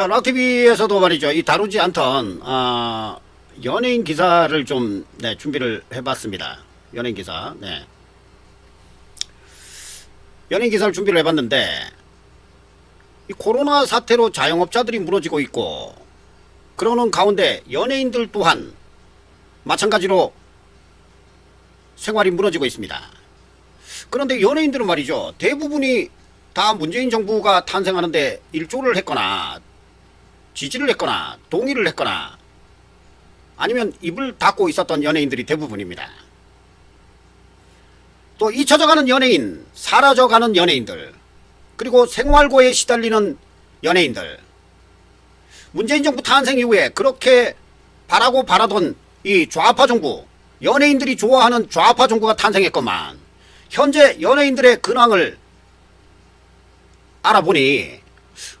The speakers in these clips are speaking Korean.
자, 락TV에서도 말이죠. 이 다루지 않던, 아, 연예인 기사를 좀, 네, 준비를 해봤습니다. 연예인 기사, 네. 연예인 기사를 준비를 해봤는데, 이 코로나 사태로 자영업자들이 무너지고 있고, 그러는 가운데 연예인들 또한 마찬가지로 생활이 무너지고 있습니다. 그런데 연예인들은 말이죠. 대부분이 다 문재인 정부가 탄생하는데 일조를 했거나 지지를 했거나 동의를 했거나 아니면 입을 닫고 있었던 연예인들이 대부분입니다. 또 잊혀져가는 연예인, 사라져가는 연예인들, 그리고 생활고에 시달리는 연예인들. 문재인 정부 탄생 이후에 그렇게 바라고 바라던 이 좌파 정부, 연예인들이 좋아하는 좌파 정부가 탄생했건만 현재 연예인들의 근황을 알아보니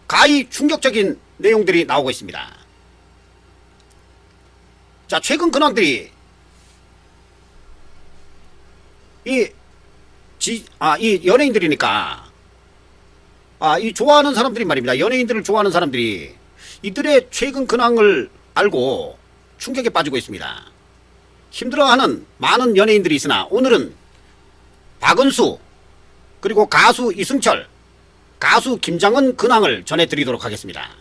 가히 충격적인 내용들이 나오고 있습니다. 자, 최근 근황들이 이 지, 아, 이 연예인들이니까 아, 이 좋아하는 사람들이 말입니다. 연예인들을 좋아하는 사람들이 이들의 최근 근황을 알고 충격에 빠지고 있습니다. 힘들어하는 많은 연예인들이 있으나 오늘은 박은수 그리고 가수 이승철 가수 김장은 근황을 전해드리도록 하겠습니다.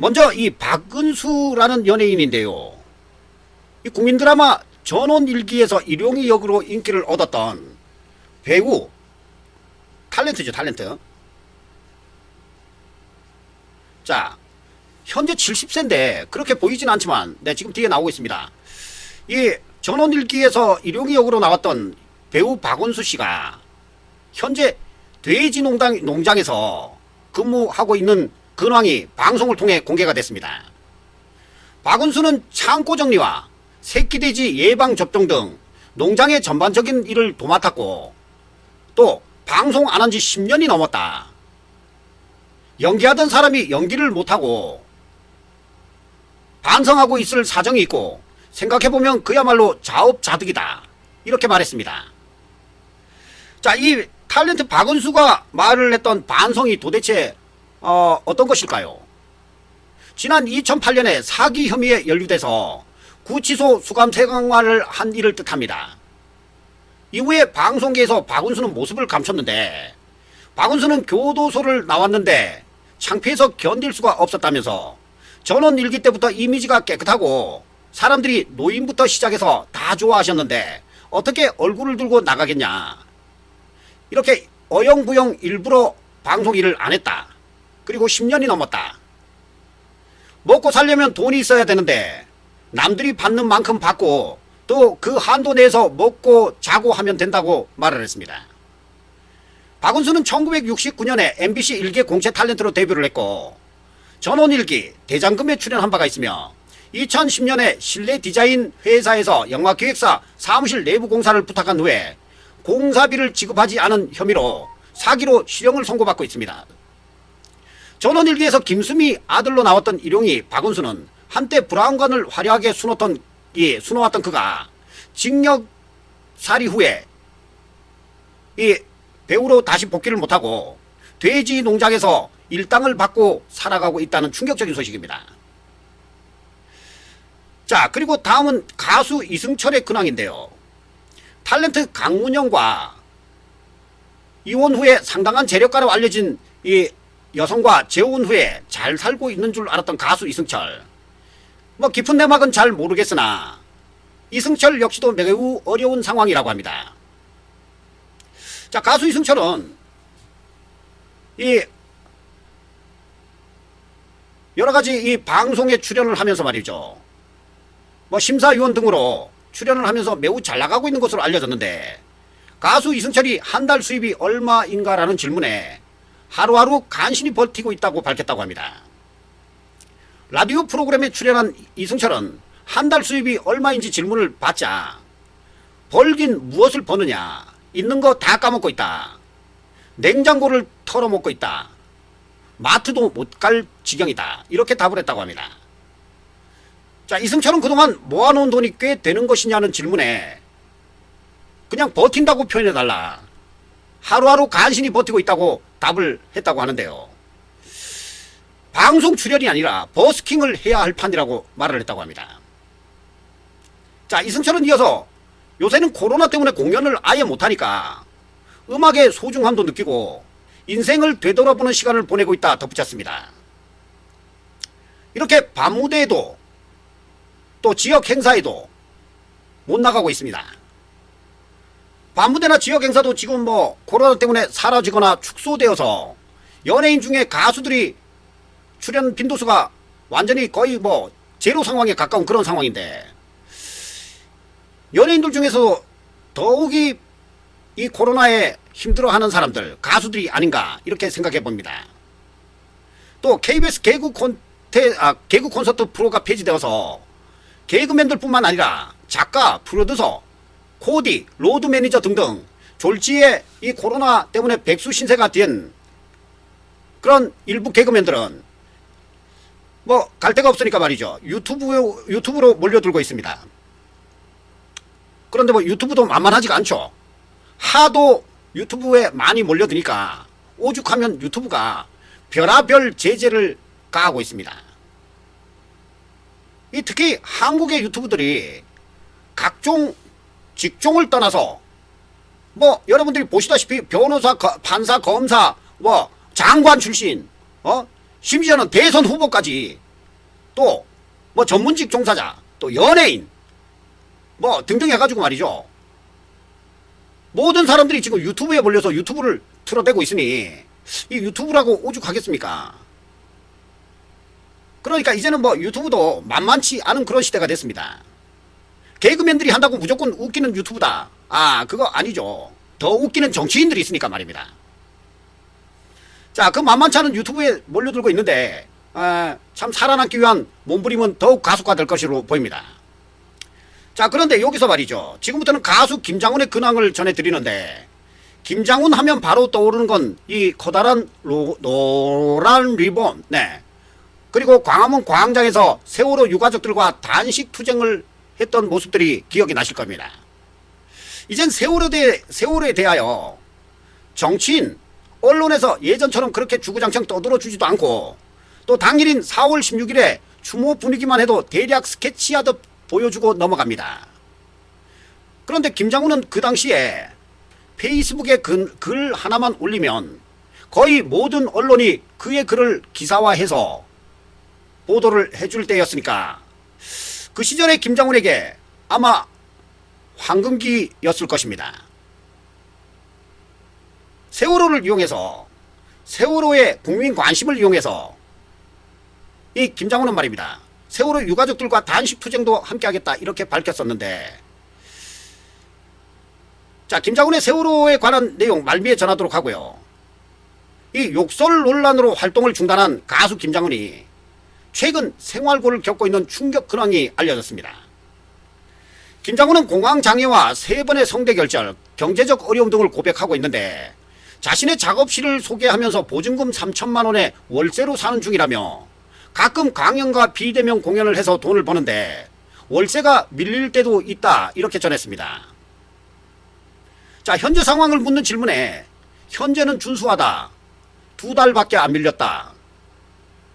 먼저 이 박은수라는 연예인인데요. 이 국민 드라마 전원일기에서 일용이 역으로 인기를 얻었던 배우 탤런트죠 탤런트. 자 현재 70세인데 그렇게 보이진 않지만 네 지금 뒤에 나오고 있습니다. 이 전원일기에서 일용이 역으로 나왔던 배우 박원수 씨가 현재 돼지 농장, 농장에서 근무하고 있는 근황이 방송을 통해 공개가 됐습니다. 박은수는 창고 정리와 새끼돼지 예방 접종 등 농장의 전반적인 일을 도맡았고 또 방송 안 한 지 10년이 넘었다. 연기하던 사람이 연기를 못하고 반성하고 있을 사정이 있고 생각해보면 그야말로 자업자득이다. 이렇게 말했습니다. 자, 이 탤런트 박은수가 말을 했던 반성이 도대체 어, 어떤 것일까요? 지난 2008년에 사기 혐의에 연루돼서 구치소 수감 생활을 한 일을 뜻합니다. 이후에 방송계에서 박은수는 모습을 감췄는데 박은수는 교도소를 나왔는데 창피해서 견딜 수가 없었다면서 전원 일기 때부터 이미지가 깨끗하고 사람들이 노인부터 시작해서 다 좋아하셨는데 어떻게 얼굴을 들고 나가겠냐 이렇게 어영부영 일부러 방송 일을 안 했다. 그리고 10년이 넘었다. 먹고 살려면 돈이 있어야 되는데 남들이 받는 만큼 받고 또 그 한도 내에서 먹고 자고 하면 된다고 말을 했습니다. 박은수는 1969년에 MBC 일개 공채 탤런트로 데뷔를 했고 전원일기 대장금에 출연한 바가 있으며 2010년에 실내 디자인 회사에서 영화기획사 사무실 내부 공사를 부탁한 후에 공사비를 지급하지 않은 혐의로 사기로 실형을 선고받고 있습니다. 전원일기에서 김수미 아들로 나왔던 일용이 박은수는 한때 브라운관을 화려하게 수놓던 이 수놓았던 그가 징역 살이 후에 이 배우로 다시 복귀를 못하고 돼지 농장에서 일당을 받고 살아가고 있다는 충격적인 소식입니다. 자, 그리고 다음은 가수 이승철의 근황인데요. 탤런트 강문영과 이혼 후에 상당한 재력가로 알려진 이 여성과 재혼 후에 잘 살고 있는 줄 알았던 가수 이승철. 뭐 깊은 내막은 잘 모르겠으나 이승철 역시도 매우 어려운 상황이라고 합니다. 자, 가수 이승철은 이 여러 가지 이 방송에 출연을 하면서 말이죠. 뭐 심사위원 등으로 출연을 하면서 매우 잘 나가고 있는 것으로 알려졌는데 가수 이승철이 한 달 수입이 얼마인가라는 질문에 하루하루 간신히 버티고 있다고 밝혔다고 합니다. 라디오 프로그램에 출연한 이승철은 한 달 수입이 얼마인지 질문을 받자 벌긴 무엇을 버느냐 있는 거 다 까먹고 있다. 냉장고를 털어먹고 있다. 마트도 못 갈 지경이다. 이렇게 답을 했다고 합니다. 자, 이승철은 그동안 모아놓은 돈이 꽤 되는 것이냐는 질문에 그냥 버틴다고 하루하루 간신히 버티고 있다고 답을 했다고 하는데요. 방송 출연이 아니라 버스킹을 해야 할 판이라고 말을 했다고 합니다. 자, 이승철은 이어서 요새는 코로나 때문에 공연을 아예 못하니까 음악의 소중함도 느끼고 인생을 되돌아보는 시간을 보내고 있다 덧붙였습니다. 이렇게 밤무대에도 또 지역 행사에도 못 나가고 있습니다. 밤무대나 지역 행사도 지금 뭐 코로나 때문에 사라지거나 축소되어서 연예인 중에 가수들이 출연 빈도수가 완전히 거의 뭐 제로 상황에 가까운 그런 상황인데 연예인들 중에서 더욱이 이 코로나에 힘들어하는 사람들 가수들이 아닌가 이렇게 생각해 봅니다. 또 KBS 개그 콘테 아 개그 콘서트 프로가 폐지되어서 개그맨들뿐만 아니라 작가, 프로듀서, 코디, 로드 매니저 등등 졸지에 이 코로나 때문에 백수 신세가 된 그런 일부 개그맨들은 뭐 갈 데가 없으니까 말이죠. 유튜브 유튜브로 몰려들고 있습니다. 그런데 뭐 유튜브도 만만하지가 않죠. 하도 유튜브에 많이 몰려드니까 오죽하면 유튜브가 별하별 제재를 가하고 있습니다. 이 특히 한국의 유튜브들이 각종 직종을 떠나서 뭐 여러분들이 보시다시피 변호사, 거- 판사, 검사, 뭐 장관 출신, 어 심지어는 대선 후보까지 또 뭐 전문직 종사자, 또 연예인 뭐 등등 해가지고 말이죠. 모든 사람들이 지금 유튜브에 몰려서 유튜브를 틀어대고 있으니 이 유튜브라고 오죽하겠습니까? 그러니까 이제는 뭐 유튜브도 만만치 않은 그런 시대가 됐습니다. 개그맨들이 한다고 무조건 웃기는 유튜브다. 아, 그거 아니죠. 더 웃기는 정치인들이 있으니까 말입니다. 자, 그 만만치 않은 유튜브에 몰려들고 있는데, 아, 참 살아남기 위한 몸부림은 더욱 가속화 될 것으로 보입니다. 자, 그런데 여기서 말이죠. 지금부터는 가수 김장훈의 근황을 전해드리는데, 김장훈 하면 바로 떠오르는 건 이 커다란 로- 노란 리본, 네. 그리고 광화문 광장에서 세월호 유가족들과 단식 투쟁을 했던 모습들이 기억이 나실 겁니다. 이젠 세월호 대, 세월호에 대하여 정치인, 언론에서 예전처럼 그렇게 주구장창 떠들어 주지도 않고 또 당일인 4월 16일에 추모 분위기만 해도 대략 스케치하듯 보여주고 넘어갑니다. 그런데 김장훈은 그 당시에 페이스북에 글, 글 하나만 올리면 거의 모든 언론이 그의 글을 기사화해서 보도를 해줄 때였으니까 그 시절의 김장훈에게 아마 황금기였을 것입니다. 세월호를 이용해서 세월호의 국민 관심을 이용해서 이 김장훈은 말입니다. 세월호 유가족들과 단식 투쟁도 함께 하겠다 이렇게 밝혔었는데 자 김장훈의 세월호에 관한 내용 말미에 전하도록 하고요. 이 욕설 논란으로 활동을 중단한 가수 김장훈이 최근 생활고를 겪고 있는 충격 근황이 알려졌습니다. 김장훈은 공황 장애와 세 번의 성대 결절, 경제적 어려움 등을 고백하고 있는데 자신의 작업실을 소개하면서 보증금 3천만 원에 월세로 사는 중이라며 가끔 강연과 비대면 공연을 해서 돈을 버는데 월세가 밀릴 때도 있다 이렇게 전했습니다. 자 현재 상황을 묻는 질문에 현재는 준수하다. 두 달밖에 안 밀렸다.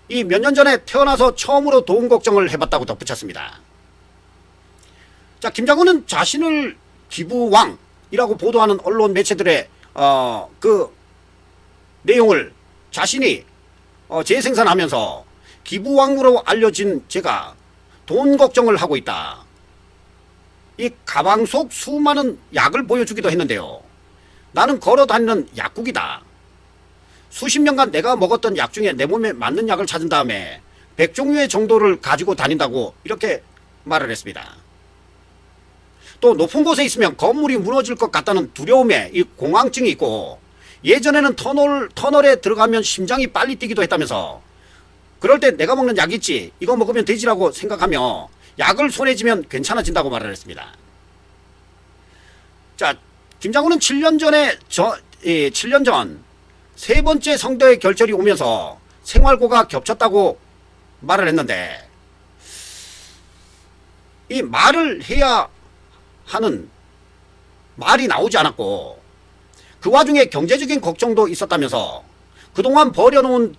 이 몇 년 전에 태어나서 처음으로 돈 걱정을 해봤다고 덧붙였습니다. 자, 김장훈은 자신을 기부왕이라고 보도하는 언론 매체들의 어, 그 내용을 자신이 어, 재생산하면서 기부왕으로 알려진 제가 돈 걱정을 하고 있다. 이 가방 속 수많은 약을 보여주기도 했는데요. 나는 걸어 다니는 약국이다. 수십 년간 내가 먹었던 약 중에 내 몸에 맞는 약을 찾은 다음에 100종류의 정도를 가지고 다닌다고 이렇게 말을 했습니다. 또 높은 곳에 있으면 건물이 무너질 것 같다는 두려움에 이 공황증이 있고 예전에는 터널, 터널에 들어가면 심장이 빨리 뛰기도 했다면서 그럴 때 내가 먹는 약 있지 이거 먹으면 되지라고 생각하며 약을 손에 쥐면 괜찮아진다고 말을 했습니다. 자, 김장훈은 7년 전에 저, 예, 7년 전 세 번째 성대 결절이 오면서 생활고가 겹쳤다고 말을 했는데 이 말을 해야 하는 말이 나오지 않았고 그 와중에 경제적인 걱정도 있었다면서 그동안 버려놓은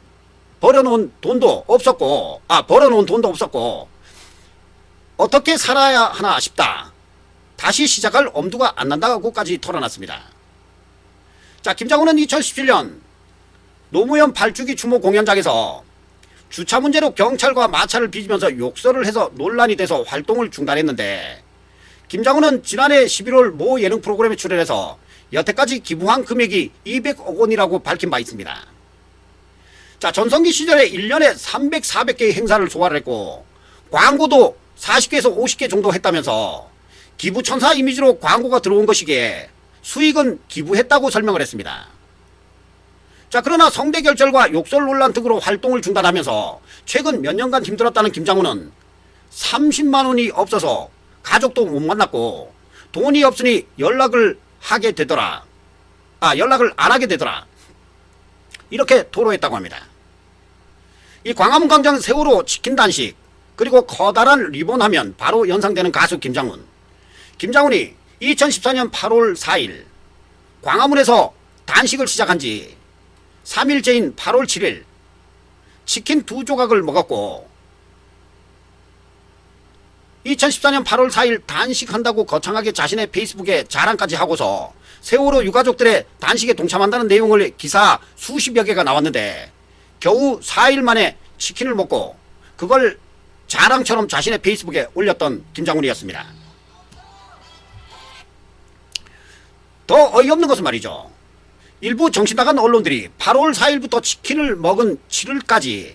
벌어놓은 돈도 없었고, 아, 벌어놓은 돈도 없었고, 어떻게 살아야 하나 싶다. 다시 시작할 엄두가 안 난다고까지 털어놨습니다. 자, 김장훈은 2017년 노무현 발주기 추모 공연장에서 주차 문제로 경찰과 마차를 빚으면서 욕설을 해서 논란이 돼서 활동을 중단했는데 김장훈은 지난해 11월 모 예능 프로그램에 출연해서 여태까지 기부한 금액이 200억 원이라고 밝힌 바 있습니다. 자, 전성기 시절에 1년에 300, 400개의 행사를 소화를 했고 광고도 40개에서 50개 정도 했다면서 기부 천사 이미지로 광고가 들어온 것이기에 수익은 기부했다고 설명을 했습니다. 자, 그러나 성대 결절과 욕설 논란 등으로 활동을 중단하면서 최근 몇 년간 힘들었다는 김장훈은 30만 원이 없어서 가족도 못 만났고 돈이 없으니 연락을 하게 되더라. 아, 연락을 안 하게 되더라. 이렇게 토로했다고 합니다. 이 광화문 광장 세월호 치킨 단식 그리고 커다란 리본 하면 바로 연상되는 가수 김장훈. 김장훈이 2014년 8월 4일 광화문에서 단식을 시작한 지 3일째인 8월 7일 치킨 두 조각을 먹었고 2014년 8월 4일 단식한다고 거창하게 자신의 페이스북에 자랑까지 하고서 세월호 유가족들의 단식에 동참한다는 내용을 기사 수십여 개가 나왔는데 겨우 4일 만에 치킨을 먹고 그걸 자랑처럼 자신의 페이스북에 올렸던 김장훈이었습니다. 더 어이없는 것은 말이죠. 일부 정신 나간 언론들이 8월 4일부터 치킨을 먹은 7일까지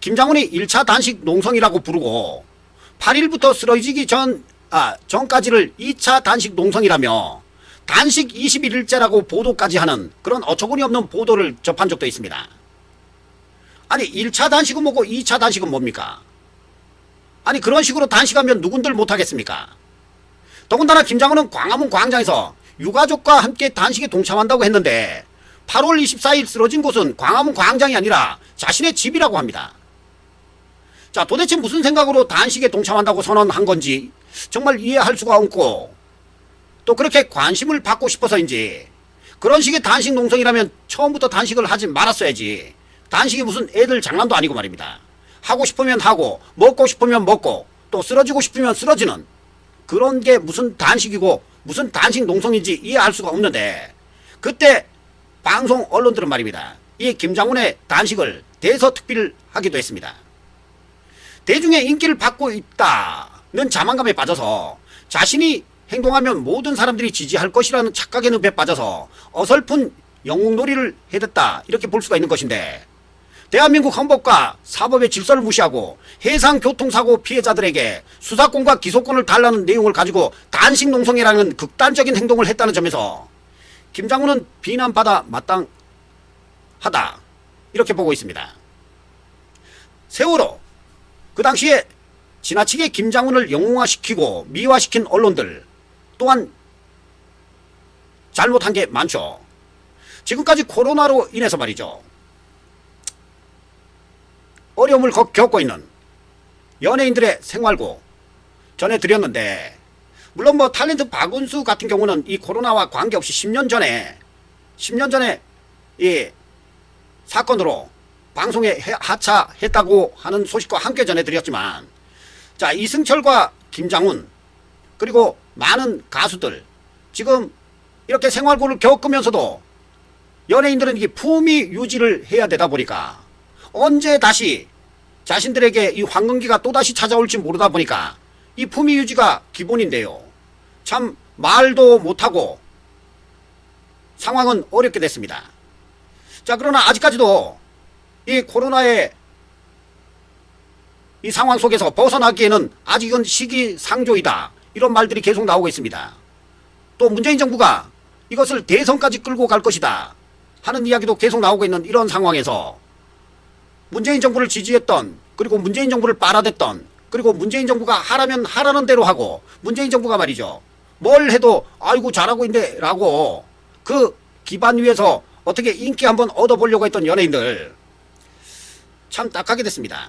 김장훈이 1차 단식 농성이라고 부르고 8일부터 쓰러지기 전, 아, 전까지를 2차 단식 농성이라며 단식 21일째라고 보도까지 하는 그런 어처구니 없는 보도를 접한 적도 있습니다. 아니, 1차 단식은 뭐고 2차 단식은 뭡니까? 아니, 그런 식으로 단식하면 누군들 못하겠습니까? 더군다나 김장훈은 광화문 광장에서 유가족과 함께 단식에 동참한다고 했는데 8월 24일 쓰러진 곳은 광화문 광장이 아니라 자신의 집이라고 합니다. 자, 도대체 무슨 생각으로 단식에 동참한다고 선언한 건지 정말 이해할 수가 없고 또 그렇게 관심을 받고 싶어서인지 그런 식의 단식 농성이라면 처음부터 단식을 하지 말았어야지. 단식이 무슨 애들 장난도 아니고 말입니다. 하고 싶으면 하고 먹고 싶으면 먹고 또 쓰러지고 싶으면 쓰러지는 그런 게 무슨 단식이고 무슨 단식 농성인지 이해할 수가 없는데 그때 방송 언론들은 말입니다. 이 김장훈의 단식을 대서특필 하기도 했습니다. 대중의 인기를 받고 있다는 자만감에 빠져서 자신이 행동하면 모든 사람들이 지지할 것이라는 착각의 늪에 빠져서 어설픈 영웅놀이를 해댔다 이렇게 볼 수가 있는 것인데 대한민국 헌법과 사법의 질서를 무시하고 해상 교통사고 피해자들에게 수사권과 기소권을 달라는 내용을 가지고 단식 농성이라는 극단적인 행동을 했다는 점에서 김장훈은 비난받아 마땅하다 이렇게 보고 있습니다. 세월호 그 당시에 지나치게 김장훈을 영웅화시키고 미화시킨 언론들 또한 잘못한 게 많죠. 지금까지 코로나로 인해서 말이죠. 어려움을 겪- 겪고 있는 연예인들의 생활고 전해드렸는데 물론 뭐 탤런트 박은수 같은 경우는 이 코로나와 관계없이 10년 전에 10년 전에 이 사건으로 방송에 해- 하차했다고 하는 소식과 함께 전해드렸지만 자 이승철과 김장훈 그리고 많은 가수들 지금 이렇게 생활고를 겪으면서도 연예인들은 이게 품위 유지를 해야 되다 보니까 언제 다시 자신들에게 이 황금기가 또다시 찾아올지 모르다 보니까 이 품위 유지가 기본인데요. 참 말도 못하고 상황은 어렵게 됐습니다. 자, 그러나 아직까지도 이 코로나의 이 상황 속에서 벗어나기에는 아직은 시기상조이다. 이런 말들이 계속 나오고 있습니다. 또 문재인 정부가 이것을 대선까지 끌고 갈 것이다. 하는 이야기도 계속 나오고 있는 이런 상황에서 문재인 정부를 지지했던 그리고 문재인 정부를 빨아댔던 그리고 문재인 정부가 하라면 하라는 대로 하고 문재인 정부가 말이죠. 뭘 해도 아이고 잘하고 있네 라고 그 기반 위에서 어떻게 인기 한번 얻어보려고 했던 연예인들 참 딱하게 됐습니다.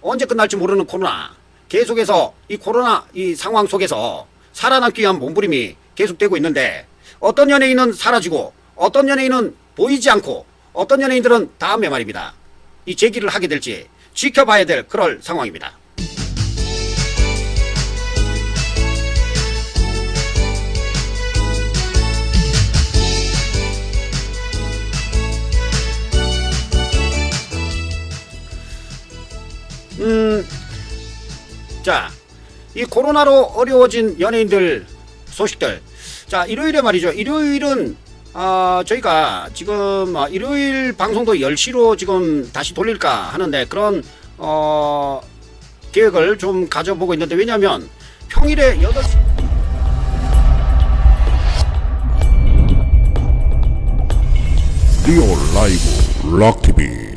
언제 끝날지 모르는 코로나 계속해서 이 코로나 이 상황 속에서 살아남기 위한 몸부림이 계속되고 있는데 어떤 연예인은 사라지고 어떤 연예인은 보이지 않고 어떤 연예인들은 다음에 말입니다. 이 제기를 하게 될지 지켜봐야 될 그럴 상황입니다. 음, 자, 이 코로나로 어려워진 연예인들 소식들. 자, 일요일에 말이죠. 일요일은 아, 저희가 지금 아, 일요일 방송도 10시로 지금 다시 돌릴까 하는데 그런 어, 계획을 좀 가져보고 있는데 왜냐면 평일에 8시 리오 라이브 락TV